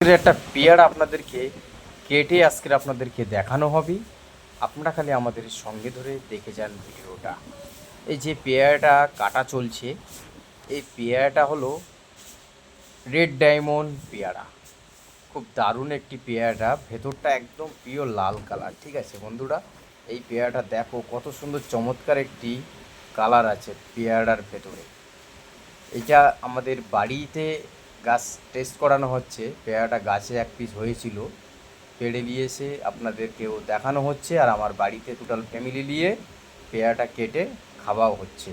একটা পেয়ারা আপনাদেরকে কেটে আজকের আপনাদেরকে দেখানো হবে। আপনারা খালি আমাদের সঙ্গে ধরে দেখে যান ভিডিওটা। এই যে পেয়ারাটা কাটা চলছে, এই পেয়ারাটা হলো রেড ডায়মন্ড পেয়ারা। খুব দারুণ একটি পেয়ারাটা, ভেতরটা একদম পিওর লাল কালার ঠিক আছে বন্ধুরা? এই পেয়ারাটা দেখো, কত সুন্দর চমৎকার একটি কালার আছে পেয়ারার ভেতরে। এটা আমাদের বাড়িতে গাছ টেস্ট করানো হচ্ছে। পেয়ারাটা গাছে এক পিস হয়েছিল। পেড়ে নিয়ে এসে আপনাদেরকেও দেখানো হচ্ছে আর আমার বাড়িতে টোটাল ফ্যামিলি নিয়ে পেয়ারাটা কেটে খাওয়াও হচ্ছে।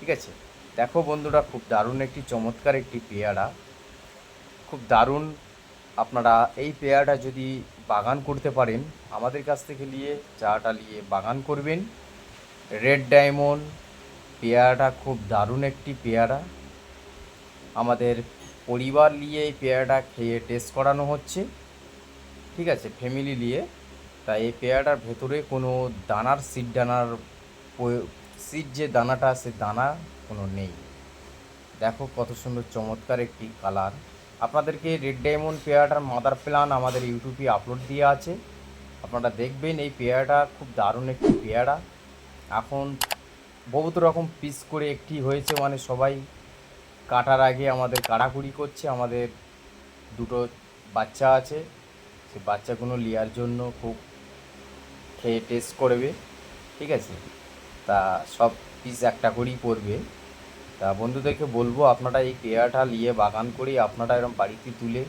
ঠিক আছে? দেখো বন্ধুরা, খুব দারুণ একটি চমৎকার একটি পেয়ারা। খুব দারুণ আপনারা এই পেয়ারাটা যদি বাগান করতে পারেন, আমাদের কাছ থেকে নিয়ে চাটা নিয়ে বাগান করবেন। রেড ডায়মন্ড পেয়ারাটা খুব দারুণ একটি পেয়ারা। আমাদের পরিবার নিয়ে এই পেয়ারাটা খেয়ে টেস্ট করানো হচ্ছে। ঠিক আছে ফ্যামিলি নিয়ে। তাই এই পেয়ারাটার ভেতরে কোনো দানার সিড দানার সিড যে দানাটা, সে দানা কোনো নেই। দেখো কত সুন্দর চমৎকার একটি কালার আপনাদেরকে রেড ডায়মন্ড পেয়ারাটার মাদার প্ল্যান আমাদের ইউটিউবে আপলোড দিয়ে আছে। আপনারা দেখবেন এই পেয়ারাটা খুব দারুণ একটি পেয়ারা। এখন বহুত রকম পিস করে একটি হয়েছে মানে সবাই কাটার আগে আমাদের কাড়াকুড়ি করছে, আমাদের দুটো বাচ্চা আছে। সে বাচ্চাগুলো নেওয়ার জন্য খুব খেয়ে টেস্ট করবে, ঠিক আছে? তা সব পিস একটা করেই পড়বে তা বন্ধুদেরকে বলব, আপনারা এই পেয়ারাটা নিয়ে বাগান করে আপনারা এরকম বাড়িতে তুলে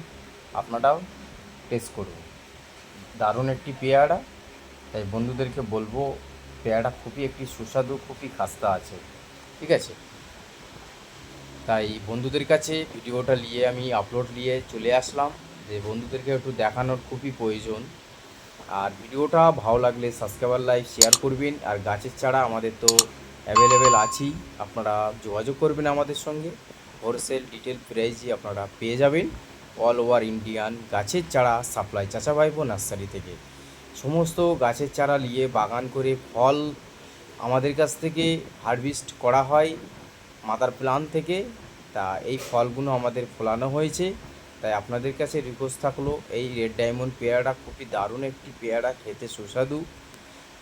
আপনারাও টেস্ট করুন। দারুণ একটি পেয়ারা। তাই বন্ধুদেরকে বলব, পেয়ারাটা খুবই একটি সুস্বাদু, খুবই খাস্তা আছে, ঠিক আছে? তাই বন্ধুদের কাছে ভিডিওটা নিয়ে আমি আপলোড নিয়ে চলে আসলাম। যে বন্ধুদেরকে একটু দেখানোর খুবই প্রয়োজন। আর ভিডিওটা ভালো লাগলে সাবস্ক্রাইবার লাইক শেয়ার করবেন। আর গাছের চারা আমাদের তো অ্যাভেলেবেল আছেই। আপনারা যোগাযোগ করবেন আমাদের সঙ্গে। হোলসেল ডিটেল প্রাইজই আপনারা পেয়ে যাবেন। অল ওভার ইন্ডিয়ান গাছের চারা সাপ্লাই চাচাবাইবো নার্সারি থেকে। সমস্ত গাছের চারা নিয়ে বাগান করে ফল আমাদের কাছ থেকে হারভেস্ট করা হয়। মাদার প্লান থেকে, তা এই ফলগুলো আমাদের ফলানো হয়েছে। তাই আপনাদের কাছে রিকোয়েস্ট থাকল, এই রেড ডায়মন্ড পেয়ারাটা খুবই দারুণ একটি পেয়ারা, খেতে সুস্বাদু।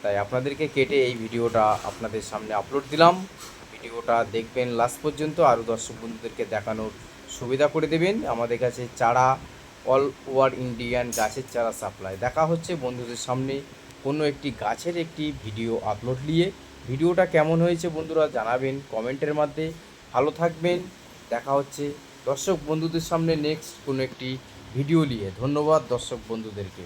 তাই আপনাদেরকে কেটে এই ভিডিওটা আপনাদের সামনে আপলোড দিলাম। ভিডিওটা দেখবেন লাস্ট পর্যন্ত, আরও দর্শক বন্ধুদেরকে দেখানোর সুবিধা করে দেবেন। আমাদের কাছে চারা অল ওভার ইন্ডিয়ান গাছের চারা সাপ্লাই দেখা হচ্ছে বন্ধুদের সামনে কোনো একটি গাছের একটি ভিডিও আপলোড নিয়ে। ভিডিওটা কেমন হয়েছে বন্ধুরা জানাবেন কমেন্টের মধ্যে। ভালো থাকবেন, দেখা হচ্ছে দর্শক বন্ধুদের সামনে নেক্সট কোনো একটি ভিডিও নিয়ে। ধন্যবাদ দর্শক বন্ধুদেরকে।